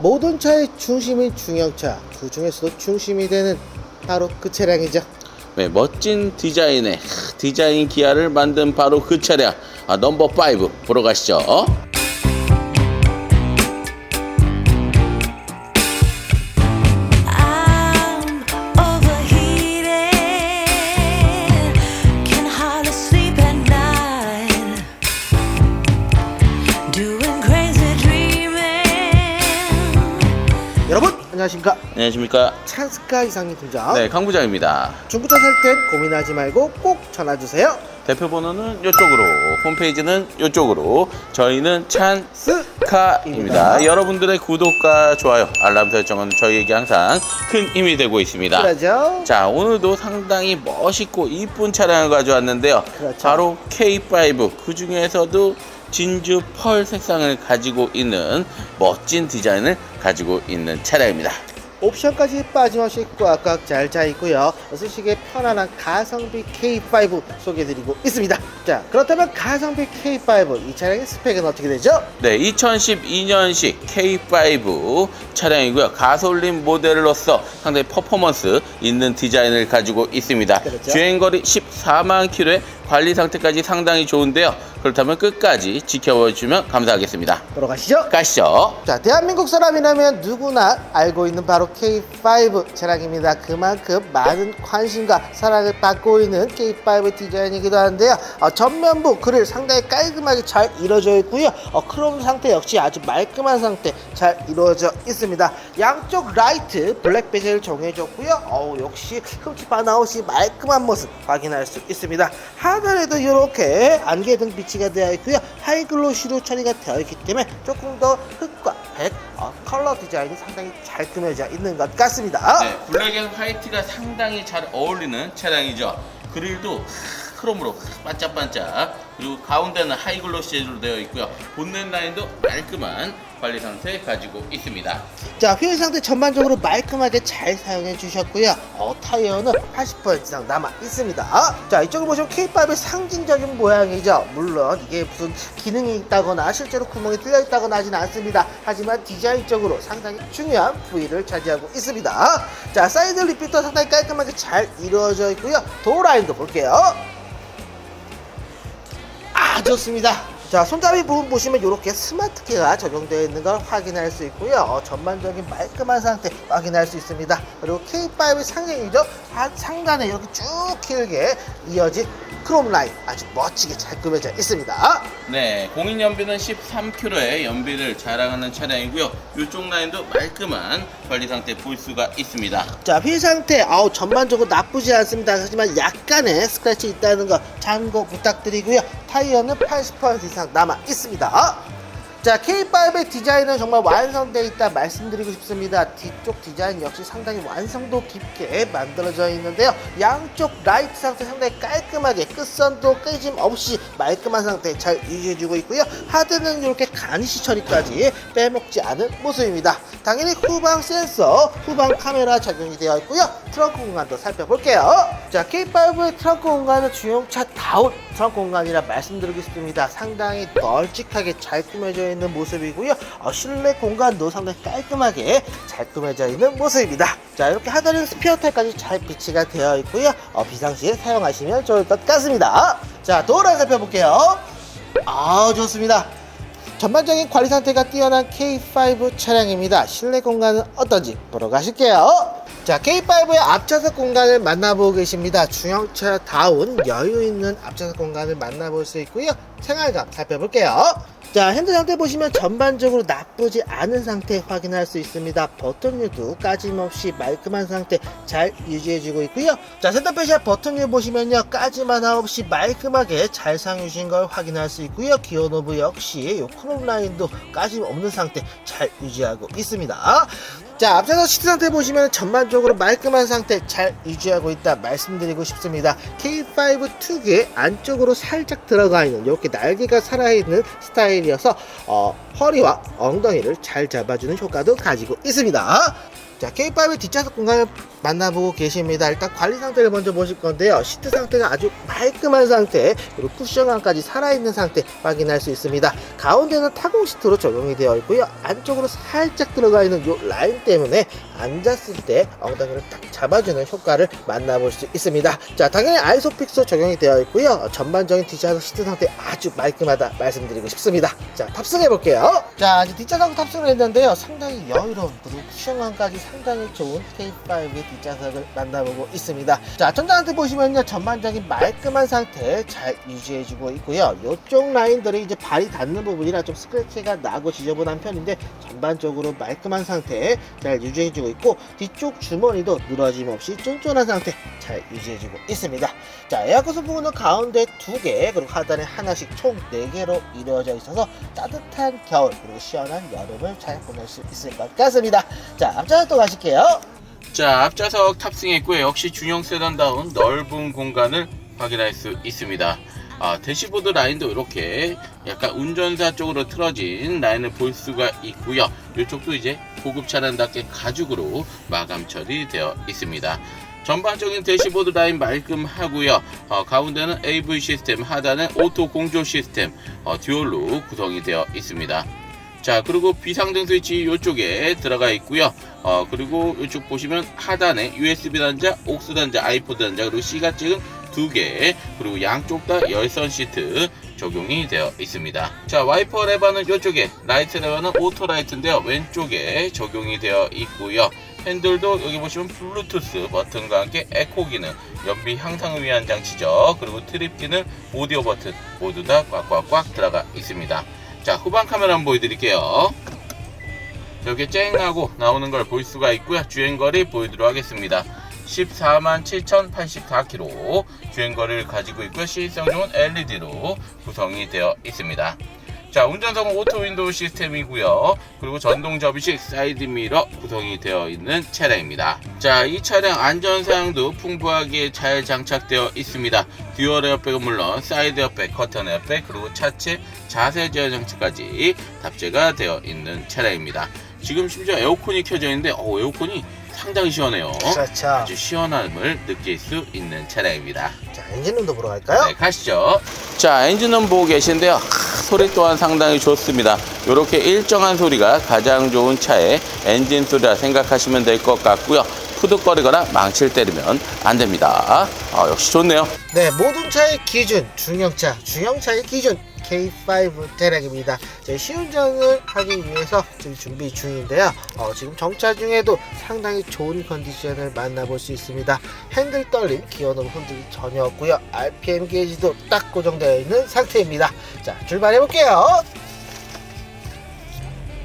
모든 차의 중심인 중형차 그 중에서도 중심이 되는 바로 그 차량이죠. 네, 멋진 디자인의 하, 디자인 기아를 만든 바로 그 차량. 아, 넘버 5 보러 가시죠. I'm 안녕하십니까 안녕하십니까? 찬스카 이상님 등장 네, 강 부장입니다. 중고차 살 땐 고민하지 말고 꼭 전화 주세요 대표 번호는 이쪽으로, 홈페이지는 이쪽으로. 저희는 찬스카입니다. 여러분들의 구독과 좋아요, 알람 설정은 저희에게 항상 큰 힘이 되고 있습니다. 그러죠 자, 오늘도 상당히 멋있고 이쁜 차량을 가져왔는데요. 그렇죠. 바로 K5. 그 중에서도 진주 펄 색상을 가지고 있는 멋진 디자인을 가지고 있는 차량입니다. 옵션까지 빠짐없이 꽉꽉 잘 차 있고요 쓰시기에 편안한 가성비 K5 소개해드리고 있습니다 자 그렇다면 가성비 K5 이 차량의 스펙은 어떻게 되죠? 네, 2012년식 K5 차량이고요. 가솔린 모델로서 상당히 퍼포먼스 있는 디자인을 가지고 있습니다. 그렇죠. 주행거리 14만 킬로의 관리 상태까지 상당히 좋은데요. 그렇다면 끝까지 지켜보시면 감사하겠습니다. 보러 가시죠 가시죠. 자, 대한민국 사람이라면 누구나 알고 있는 바로 K5 차량입니다. 그만큼 많은 관심과 사랑을 받고 있는 K5 디자인이기도 한데요. 어, 전면부 그릴 상당히 깔끔하게 잘 이루어져 있고요. 어, 크롬 상태 역시 아주 말끔한 상태 잘 이루어져 있습니다. 양쪽 라이트 블랙 베젤 정해졌고요. 어우, 역시 흠집 하나 없이 말끔한 모습 확인할 수 있습니다. 하단에도 이렇게 안개등 비치가 되어 있고요. 하이글로시로 처리가 되어 있기 때문에 조금 더 흑과 백 어, 컬러 디자인이 상당히 잘 꾸며져 있는 것 같습니다. 네, 블랙 앤 화이트가 상당히 잘 어울리는 차량이죠. 그릴도 크롬으로 반짝반짝 그리고 가운데는 하이글로시로 되어 있고요. 본넷 라인도 깔끔한 관리 상태 가지고 있습니다. 자, 휠 상태 전반적으로 말끔하게 잘 사용해 주셨고요. 어, 타이어는 80% 이상 남아 있습니다. 자, 이쪽을 보시면 K5의 상징적인 모양이죠. 물론 이게 무슨 기능이 있다거나 실제로 구멍이 뚫려 있다거나 하진 않습니다. 하지만 디자인적으로 상당히 중요한 부위를 차지하고 있습니다. 자, 사이드 리피터 상당히 깔끔하게 잘 이루어져 있고요. 도어 라인도 볼게요. 아 좋습니다. 자 손잡이 부분 보시면 이렇게 스마트키가 적용되어 있는 걸 확인할 수 있고요. 어, 전반적인 말끔한 상태 확인할 수 있습니다. 그리고 K5의 상징이죠. 하- 상단에 이렇게 쭉 길게 이어진 크롬 라인 아주 멋지게 잘 꾸며져 있습니다. 네, 공인 연비는 13km의 연비를 자랑하는 차량이고요. 이쪽 라인도 말끔한 관리 상태 볼 수가 있습니다. 자, 휠 상태, 아우, 전반적으로 나쁘지 않습니다. 하지만 약간의 스크래치 있다는 거 참고 부탁드리고요. 타이어는 80% 이상 남아 있습니다. 자, K5의 디자인은 정말 완성되어 있다 말씀드리고 싶습니다. 뒤쪽 디자인 역시 상당히 완성도 깊게 만들어져 있는데요. 양쪽 라이트 상태 상당히 깔끔하게 끝선도 깨짐 없이 말끔한 상태 잘 유지해주고 있고요. 하드는 이렇게 가니시 처리까지 빼먹지 않은 모습입니다. 당연히 후방 센서, 후방 카메라 적용이 되어 있고요. 트렁크 공간도 살펴볼게요. 자, K5의 트렁크 공간은 주용차다운 트렁크 공간이라 말씀드리고 싶습니다. 상당히 널찍하게 잘 꾸며져 있는 모습이고요. 어, 실내 공간도 상당히 깔끔하게 잘 꾸며져 있는 모습입니다. 자, 이렇게 하단에는 스피어 타입까지 잘 비치가 되어 있고요. 어, 비상시에 사용하시면 좋을 것 같습니다. 자, 도어를 살펴볼게요. 아, 좋습니다. 전반적인 관리 상태가 뛰어난 K5 차량입니다. 실내 공간은 어떤지 보러 가실게요. 자, K5의 앞좌석 공간을 만나보고 계십니다. 중형차 다운 여유 있는 앞좌석 공간을 만나볼 수 있고요. 생활감 살펴볼게요. 자, 핸드 상태 보시면 전반적으로 나쁘지 않은 상태 확인할 수 있습니다. 버튼류도 까짐없이 말끔한 상태 잘 유지해주고 있고요. 자, 센터페시아 버튼류 보시면요. 까짐 하나 없이 말끔하게 잘 주신 걸 확인할 수 있고요. 기어 노브 역시 요 크롬 라인도 까짐 없는 상태 잘 유지하고 있습니다. 자, 앞서서 시트 상태 보시면 전반적으로 말끔한 상태 잘 유지하고 있다 말씀드리고 싶습니다. K5 특유의 안쪽으로 살짝 들어가 있는 이렇게 날개가 살아있는 스타일이어서 어, 허리와 엉덩이를 잘 잡아주는 효과도 가지고 있습니다. 자, K5의 뒷좌석 공간을 만나보고 계십니다. 일단 관리 상태를 먼저 보실 건데요. 시트 상태가 아주 말끔한 상태, 그리고 쿠션감까지 살아있는 상태 확인할 수 있습니다. 가운데는 타공 시트로 적용이 되어 있고요. 안쪽으로 살짝 들어가 있는 이 라인 때문에 앉았을 때 엉덩이를 딱 잡아주는 효과를 만나볼 수 있습니다. 자, 당연히 아이소픽스 적용이 되어 있고요. 전반적인 뒷좌석 시트 상태 아주 말끔하다 말씀드리고 싶습니다. 자, 탑승해 볼게요. 자, 이제 뒷좌석 탑승을 했는데요. 상당히 여유로운 그리고 쿠션감까지 상당히 좋은 K5의 뒷좌석을 만나보고 있습니다. 자, 전장한테 보시면요. 전반적인 말끔한 상태 잘 유지해주고 있고요. 이쪽 라인들이 이제 발이 닿는 부분이라 좀 스크래치가 나고 지저분한 편인데 전반적으로 말끔한 상태 잘 유지해주고 있고 뒤쪽 주머니도 늘어짐 없이 쫀쫀한 상태 잘 유지해주고 있습니다. 자, 에어컨 선풍기는 가운데 두 개, 그리고 하단에 하나씩 총 네 개로 이루어져 있어서 따뜻한 겨울 그리고 시원한 여름을 잘 보낼 수 있을 것 같습니다. 자, 앞좌석 또 가실게요. 자, 앞좌석 탑승했고요. 역시 중형 세단다운 넓은 공간을 확인할 수 있습니다. 아, 대시보드 라인도 이렇게 약간 운전사 쪽으로 틀어진 라인을 볼 수가 있고요. 이쪽도 이제 고급 차량답게 가죽으로 마감 처리되어 있습니다. 전반적인 대시보드 라인 말끔하고요. 어, 가운데는 AV 시스템, 하단은 오토 공조 시스템, 어, 듀얼로 구성이 되어 있습니다. 자 그리고 비상등 스위치 이쪽에 들어가 있고요. 어 그리고 이쪽 보시면 하단에 USB 단자, 옥스 단자, 아이포드 단자 그리고 C가 찍은 두 개 그리고 양쪽 다 열선 시트 적용이 되어 있습니다. 자 와이퍼 레버는 이쪽에 라이트 레버는 오토 라이트인데요. 왼쪽에 적용이 되어 있고요. 핸들도 여기 보시면 블루투스 버튼과 함께 에코 기능 연비 향상을 위한 장치죠. 그리고 트립 기능 오디오 버튼 모두 다 꽉꽉꽉 들어가 있습니다 자 후방 카메라 한번 보여드릴게요. 이렇게 쨍하고 나오는 걸 볼 수가 있고요. 주행거리 보여드리도록 하겠습니다. 14만 7,084km 주행거리를 가지고 있고요. 시인성 좋은 LED로 구성이 되어 있습니다 자 운전석은 오토 윈도우 시스템이고요 그리고 전동 접이식 사이드 미러 구성이 되어 있는 차량입니다 자 이 차량 안전 사양도 풍부하게 잘 장착되어 있습니다 듀얼 에어백은 물론 사이드 에어백, 커튼 에어백 그리고 차체 자세 제어 장치까지 탑재가 되어 있는 차량입니다 지금 심지어 에어컨이 켜져 있는데 어, 에어컨이 상당히 시원해요 그렇죠. 아주 시원함을 느낄 수 있는 차량입니다 자, 엔진룸도 보러 갈까요? 네, 가시죠. 자, 엔진은 보고 계신데요. 하, 소리 또한 상당히 좋습니다. 이렇게 일정한 소리가 가장 좋은 차의 엔진 소리라 생각하시면 될 것 같고요. 푸득거리거나 망칠 때리면 안 됩니다. 아, 역시 좋네요. 네, 모든 차의 기준, 중형차, 중형차의 기준 K5 차량입니다. 저희 시운전을 하기 위해서 지금 준비 중인데요. 어, 지금 정차 중에도 상당히 좋은 컨디션을 만나볼 수 있습니다. 핸들 떨림, 기어는 흔들림 전혀 없고요. RPM 게이지도 딱 고정되어 있는 상태입니다. 자, 출발해 볼게요.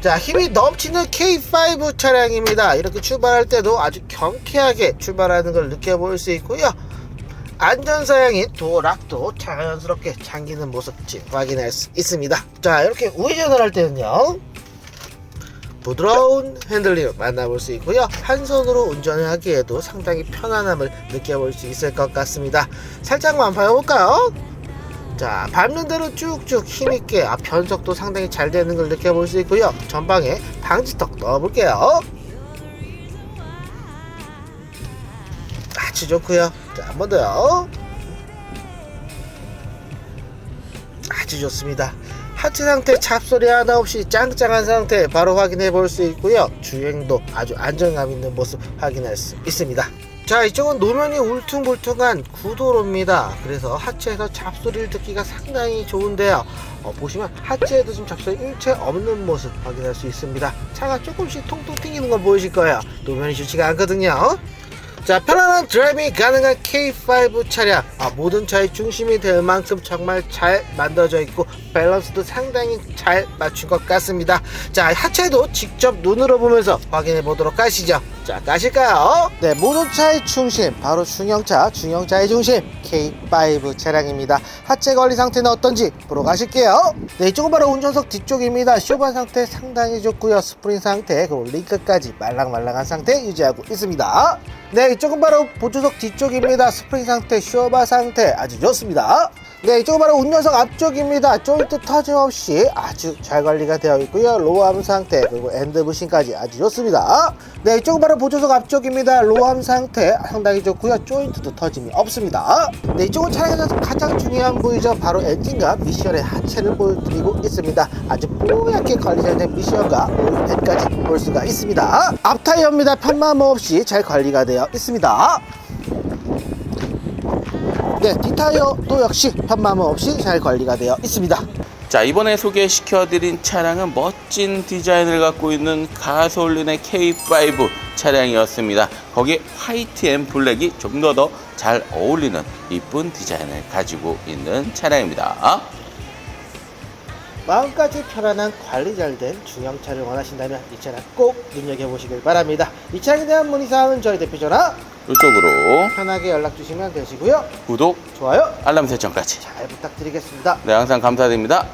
자, 힘이 넘치는 K5 차량입니다. 이렇게 출발할 때도 아주 경쾌하게 출발하는 걸 느껴볼 수 있고요. 안전사양인 도락도 자연스럽게 잠기는 모습 지금 확인할 수 있습니다. 자, 이렇게 우회전을 할 때는요. 부드러운 핸들링을 만나볼 수 있고요. 한 손으로 운전을 하기에도 상당히 편안함을 느껴볼 수 있을 것 같습니다. 살짝만 밟아볼까요? 자, 밟는 대로 쭉쭉 힘있게 앞 변속도 상당히 잘 되는 걸 느껴볼 수 있고요. 전방에 방지턱 넣어볼게요. 아주 좋고요. 자, 한 번 더요. 아주 좋습니다. 하체 상태 잡소리 하나 없이 짱짱한 상태 바로 확인해 볼 수 있고요. 주행도 아주 안정감 있는 모습 확인할 수 있습니다. 자, 이쪽은 노면이 울퉁불퉁한 구도로입니다. 그래서 하체에서 잡소리를 듣기가 상당히 좋은데요. 어, 보시면 하체에도 지금 잡소리 일체 없는 모습 확인할 수 있습니다. 차가 조금씩 통통 튕기는 건 보이실 거예요. 노면이 좋지가 않거든요. 자 편안한 드라이빙이 가능한 K5 차량. 아, 모든 차의 중심이 될 만큼 정말 잘 만들어져 있고 밸런스도 상당히 잘 맞춘 것 같습니다. 자 하체도 직접 눈으로 보면서 확인해 보도록 하시죠. 자 가실까요? 네 모든 차의 중심 바로 중형차 중형차의 중심 K5 차량입니다. 하체 관리 상태는 어떤지 보러 가실게요. 네 이쪽은 바로 운전석 뒤쪽입니다. 쇼반 상태 상당히 좋고요. 스프링 상태 그리고 링크까지 말랑말랑한 상태 유지하고 있습니다 네, 이쪽은 바로 보조석 뒤쪽입니다. 스프링 상태, 쇼바 상태 아주 좋습니다. 네, 이쪽은 바로 운전석 앞쪽입니다. 조인트 터짐 없이 아주 잘 관리가 되어 있고요. 로암 상태 그리고 엔드 부싱까지 아주 좋습니다. 네, 이쪽은 바로 보조석 앞쪽입니다. 로암 상태 상당히 좋고요. 조인트도 터짐이 없습니다. 네, 이쪽은 차량에서 가장 중요한 부위죠. 바로 엔진과 미션의 하체를 보여드리고 있습니다. 아주 뽀얗게 관리 잘된 미션과 오일팬까지 볼 수가 있습니다. 앞 타이어입니다. 편마모 없이 잘 관리가 되어 있습니다. 네, 뒷타이어도 역시 편마모 없이 잘 관리가 되어 있습니다. 자 이번에 소개시켜드린 차량은 멋진 디자인을 갖고 있는 가솔린의 K5 차량이었습니다. 거기에 화이트 앤 블랙이 좀 더 더 잘 어울리는 이쁜 디자인을 가지고 있는 차량입니다. 마음까지 편안한 관리 잘 된 중형차를 원하신다면 이 차량 꼭 눈여겨보시길 바랍니다. 이 차량에 대한 문의사항은 저희 대표전화 이쪽으로 편하게 연락 주시면 되시고요. 구독, 좋아요 알람 설정까지. 잘 부탁드리겠습니다. 네 항상 감사드립니다.